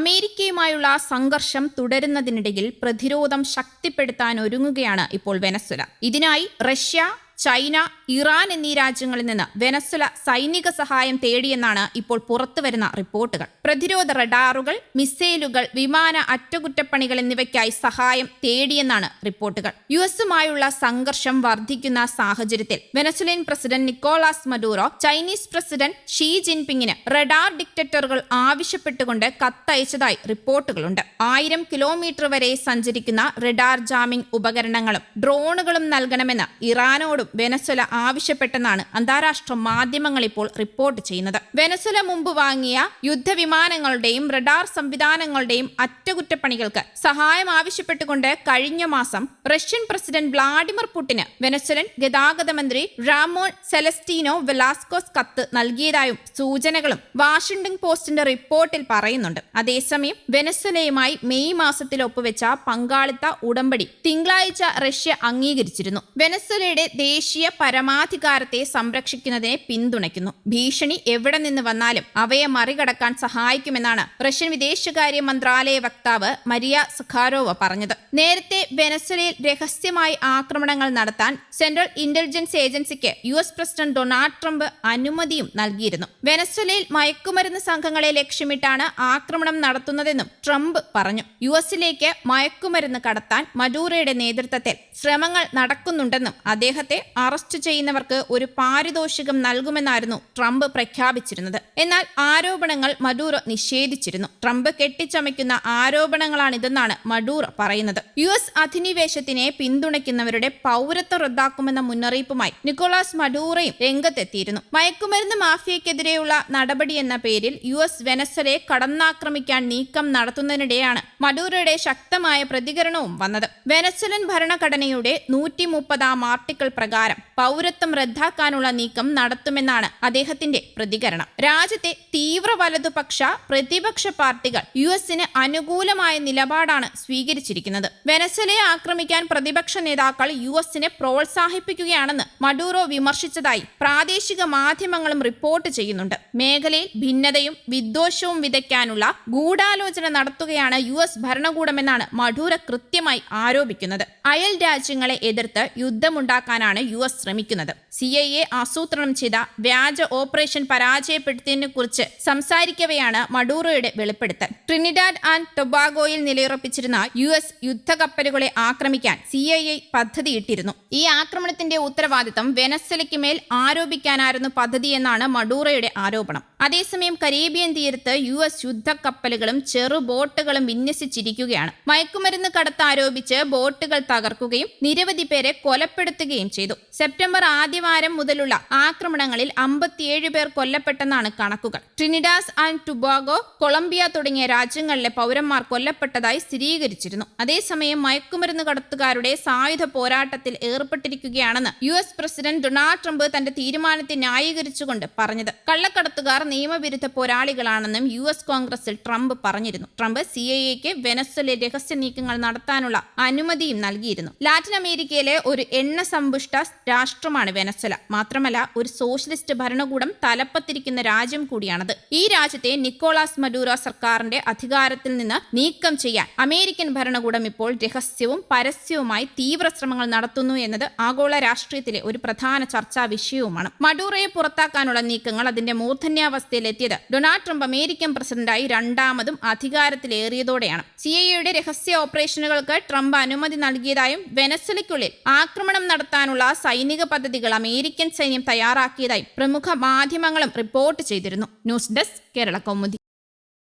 അമേരിക്കയുമായുള്ള സംഘർഷം തുടരുന്നതിനിടയിൽ പ്രതിരോധം ശക്തിപ്പെടുത്താൻ ഒരുങ്ങുകയാണ് ഇപ്പോൾ വെനസ്വല. ഇതിനായി റഷ്യ ചൈന ഇറാൻ എന്നീ രാജ്യങ്ങളിൽ നിന്ന് വെനസ്വല സൈനിക സഹായം തേടിയെന്നാണ് ഇപ്പോൾ പുറത്തുവരുന്ന റിപ്പോർട്ടുകൾ. പ്രതിരോധ റഡാറുകൾ മിസൈലുകൾ വിമാന അറ്റകുറ്റപ്പണികൾ എന്നിവയ്ക്കായി സഹായം തേടിയെന്നാണ് റിപ്പോർട്ടുകൾ. യു എസുമായുള്ള സംഘർഷം വർദ്ധിക്കുന്ന സാഹചര്യത്തിൽ Venezuelan president Nicolas Maduro Chinese president Xi ജിൻപിങ്ങിന് radar ഡിക്റ്ററ്ററുകൾ ആവശ്യപ്പെട്ടുകൊണ്ട് കത്തയച്ചതായി റിപ്പോർട്ടുകളുണ്ട്. ആയിരം കിലോമീറ്റർ വരെ സഞ്ചരിക്കുന്ന റഡാർ ജാമിംഗ് ഉപകരണങ്ങളും ഡ്രോണുകളും നൽകണമെന്ന് ഇറാനോടും വെനസ്വല ആവശ്യപ്പെട്ടെന്നാണ് അന്താരാഷ്ട്ര മാധ്യമങ്ങൾ ഇപ്പോൾ റിപ്പോർട്ട് ചെയ്യുന്നത്. വെനസ്വല മുമ്പ് വാങ്ങിയ യുദ്ധവിമാനങ്ങളുടെയും റഡാർ സംവിധാനങ്ങളുടെയും അറ്റകുറ്റപ്പണികൾക്ക് സഹായം ആവശ്യപ്പെട്ടുകൊണ്ട് കഴിഞ്ഞ മാസം റഷ്യൻ പ്രസിഡന്റ് വ്ളാഡിമിർ പുടിന് വെനസ്വലൻ ഗതാഗത മന്ത്രി റാമോൺ സെലസ്റ്റീനോ വെലാസ്കോസ് കത്ത് നൽകിയതായും സൂചനകളും വാഷിംഗ്ടൺ പോസ്റ്റിന്റെ റിപ്പോർട്ടിൽ പറയുന്നുണ്ട്. അതേസമയം വെനസ്വലയുമായി മെയ് മാസത്തിൽ ഒപ്പുവെച്ച പങ്കാളിത്ത ഉടമ്പടി തിങ്കളാഴ്ച റഷ്യ അംഗീകരിച്ചിരുന്നു. വെനസ്വലയുടെ ദേശീയ പരമാധികാരത്തെ സംരക്ഷിക്കുന്നതിനെ പിന്തുണയ്ക്കുന്നു. ഭീഷണി എവിടെ നിന്ന് വന്നാലും അവയെ മറികടക്കാൻ സഹായിക്കുമെന്നാണ് റഷ്യൻ വിദേശകാര്യ മന്ത്രാലയ വക്താവ് മരിയ സഖാരോവ പറഞ്ഞത്. നേരത്തെ വെനസ്വലയിൽ രഹസ്യമായി ആക്രമണങ്ങൾ നടത്താൻ സെൻട്രൽ ഇന്റലിജൻസ് ഏജൻസിക്ക് U S president Donald Trump അനുമതിയും നൽകിയിരുന്നു. വെനസ്വലയിൽ മയക്കുമരുന്ന് സംഘങ്ങളെ ലക്ഷ്യമിട്ടാണ് ആക്രമണം നടത്തുന്നതെന്നും ട്രംപ് പറഞ്ഞു. യു എസിലേക്ക് മയക്കുമരുന്ന് കടത്താൻ മഡൂറയുടെ നേതൃത്വത്തിൽ ശ്രമങ്ങൾ നടക്കുന്നുണ്ടെന്നും അദ്ദേഹത്തെ അറസ്റ്റ് ചെയ്യുന്നവർക്ക് ഒരു പാരിതോഷികം നൽകുമെന്നായിരുന്നു ട്രംപ് പ്രഖ്യാപിച്ചിരുന്നത്. എന്നാൽ ആരോപണങ്ങൾ മഡൂറോ നിഷേധിച്ചിരുന്നു. ട്രംപ് കെട്ടിച്ചമയ്ക്കുന്ന ആരോപണങ്ങളാണിതെന്നാണ് മഡൂറോ പറയുന്നത്. യു എസ് അധിനിവേശത്തിനെ പിന്തുണയ്ക്കുന്നവരുടെ പൗരത്വം റദ്ദാക്കുമെന്ന മുന്നറിയിപ്പുമായി നിക്കോളാസ് മഡൂറയും രംഗത്തെത്തിയിരുന്നു. മയക്കുമരുന്ന് മാഫിയക്കെതിരെയുള്ള നടപടി എന്ന പേരിൽ യു എസ് വെനസലെ കടന്നാക്രമിക്കാൻ നീക്കം നടത്തുന്നതിനിടെയാണ് മഡൂറയുടെ ശക്തമായ പ്രതികരണവും വന്നത്. വെനസലൻ ഭരണഘടനയുടെ നൂറ്റി മുപ്പതാം ആർട്ടിക്കിൾ പ്രകാരം പൗരത്വം റദ്ദാക്കാനുള്ള നീക്കം നടത്തുമെന്നാണ് അദ്ദേഹത്തിന്റെ പ്രതികരണം. രാജ്യത്തെ തീവ്ര വലതുപക്ഷ പ്രതിപക്ഷ പാർട്ടികൾ യു എസിന് അനുകൂലമായ നിലപാടാണ് സ്വീകരിച്ചിരിക്കുന്നത്. വെനസലയെ ആക്രമിക്കാൻ പ്രതിപക്ഷ നേതാക്കൾ യു എസിനെ പ്രോത്സാഹിപ്പിക്കുകയാണെന്ന് മഡൂറോ വിമർശിച്ചതായി പ്രാദേശിക മാധ്യമങ്ങളും റിപ്പോർട്ട് ചെയ്യുന്നുണ്ട്. മേഖലയിൽ ഭിന്നതയും വിദ്വേഷവും വിതയ്ക്കാനുള്ള ഗൂഢാലോചന നടത്തുകയാണ് യു എസ് ഭരണകൂടമെന്നാണ് മഡൂറ കൃത്യമായി ആരോപിക്കുന്നത്. അയൽ രാജ്യങ്ങളെ എതിർത്ത് യുദ്ധമുണ്ടാക്കാനാണ് യു എസ് ശ്രമിക്കുന്നത്. സി ഐ എ ആസൂത്രണം ചെയ്ത വ്യാജ ഓപ്പറേഷൻ പരാജയപ്പെടുത്തിയതിനെ കുറിച്ച് സംസാരിക്കവെയാണ് മഡൂറോയുടെ വെളിപ്പെടുത്തൽ. ട്രിനിഡാഡ് ആൻഡ് ടൊബാഗോയിൽ നിലയുറപ്പിച്ചിരുന്ന യു എസ് യുദ്ധക്കപ്പലുകളെ ആക്രമിക്കാൻ സി ഐ എ പദ്ധതിയിട്ടിരുന്നു. ഈ ആക്രമണത്തിന്റെ ഉത്തരവാദിത്തം വെനസ്വലയ്ക്ക് മേൽ ആരോപിക്കാനായിരുന്നു പദ്ധതിയെന്നാണ് മഡൂറയുടെ ആരോപണം. അതേസമയം കരീബിയൻ തീരത്ത് യു എസ് യുദ്ധക്കപ്പലുകളും ചെറു ബോട്ടുകളും വിന്യസിച്ചിരിക്കുകയാണ്. മയക്കുമരുന്ന് കടത്ത് ആരോപിച്ച് ബോട്ടുകൾ തകർക്കുകയും നിരവധി പേരെ കൊലപ്പെടുത്തുകയും ചെയ്തു. സെപ്റ്റംബർ ആദ്യവാരം മുതലുള്ള ആക്രമണങ്ങളിൽ അമ്പത്തിയേഴ് പേർ കൊല്ലപ്പെട്ടെന്നാണ് കണക്കുകൾ. ട്രിനിഡാസ് ആൻഡ് ടുബാഗോ കൊളംബിയ തുടങ്ങിയ രാജ്യങ്ങളിലെ പൗരന്മാർ കൊല്ലപ്പെട്ടതായി സ്ഥിരീകരിച്ചിരുന്നു. അതേസമയം മയക്കുമരുന്ന് കടത്തുകാരുടെ സായുധ പോരാട്ടത്തിൽ ഏർപ്പെട്ടിരിക്കുകയാണെന്ന് U S president Donald Trump തന്റെ തീരുമാനത്തെ ന്യായീകരിച്ചുകൊണ്ട് പറഞ്ഞത്. കള്ളക്കടത്തുകാർ നിയമവിരുദ്ധ പോരാളികളാണെന്നും യു എസ് കോൺഗ്രസിൽ ട്രംപ് പറഞ്ഞിരുന്നു. ട്രംപ് സി ഐ എക്ക് വെനസ്വലെ രഹസ്യ നീക്കങ്ങൾ നടത്താനുള്ള അനുമതിയും നൽകിയിരുന്നു. ലാറ്റിൻ അമേരിക്കയിലെ ഒരു എണ്ണ സമ്പുഷ്ട രാഷ്ട്രമാണ് വെനസ്വല. മാത്രമല്ല ഒരു സോഷ്യലിസ്റ്റ് ഭരണകൂടം തലപ്പത്തിരിക്കുന്ന രാജ്യം കൂടിയാണത്. ഈ രാജ്യത്തെ നിക്കോളാസ് മഡൂറോ സർക്കാരിന്റെ അധികാരത്തിൽ നിന്ന് നീക്കം ചെയ്യാൻ അമേരിക്കൻ ഭരണകൂടം ഇപ്പോൾ രഹസ്യവും പരസ്യവുമായി തീവ്ര ശ്രമങ്ങൾ നടത്തുന്നു എന്നത് ആഗോള രാഷ്ട്രീയത്തിലെ ഒരു പ്രധാന ചർച്ചാ വിഷയവുമാണ്. മഡൂറയെ പുറത്താക്കാനുള്ള നീക്കങ്ങൾ അതിന്റെ മൂർധന്യാവസ്ഥയിലെത്തിയത് ഡൊണാൾഡ് ട്രംപ് അമേരിക്കൻ പ്രസിഡന്റായി രണ്ടാമതും അധികാരത്തിലേറിയതോടെയാണ്. സി ഐയുടെ രഹസ്യ ഓപ്പറേഷനുകൾക്ക് ട്രംപ് അനുമതി നൽകിയതായും വെനസ്വലയ്ക്കുള്ളിൽ ആക്രമണം നടത്താനുള്ള സൈനിക പദ്ധതികൾ അമേരിക്കൻ സൈന്യം തയ്യാറാക്കിയതായും പ്രമുഖ മാധ്യമങ്ങളും റിപ്പോർട്ട് ചെയ്തിരുന്നു. News desk Kerala Kaumudi.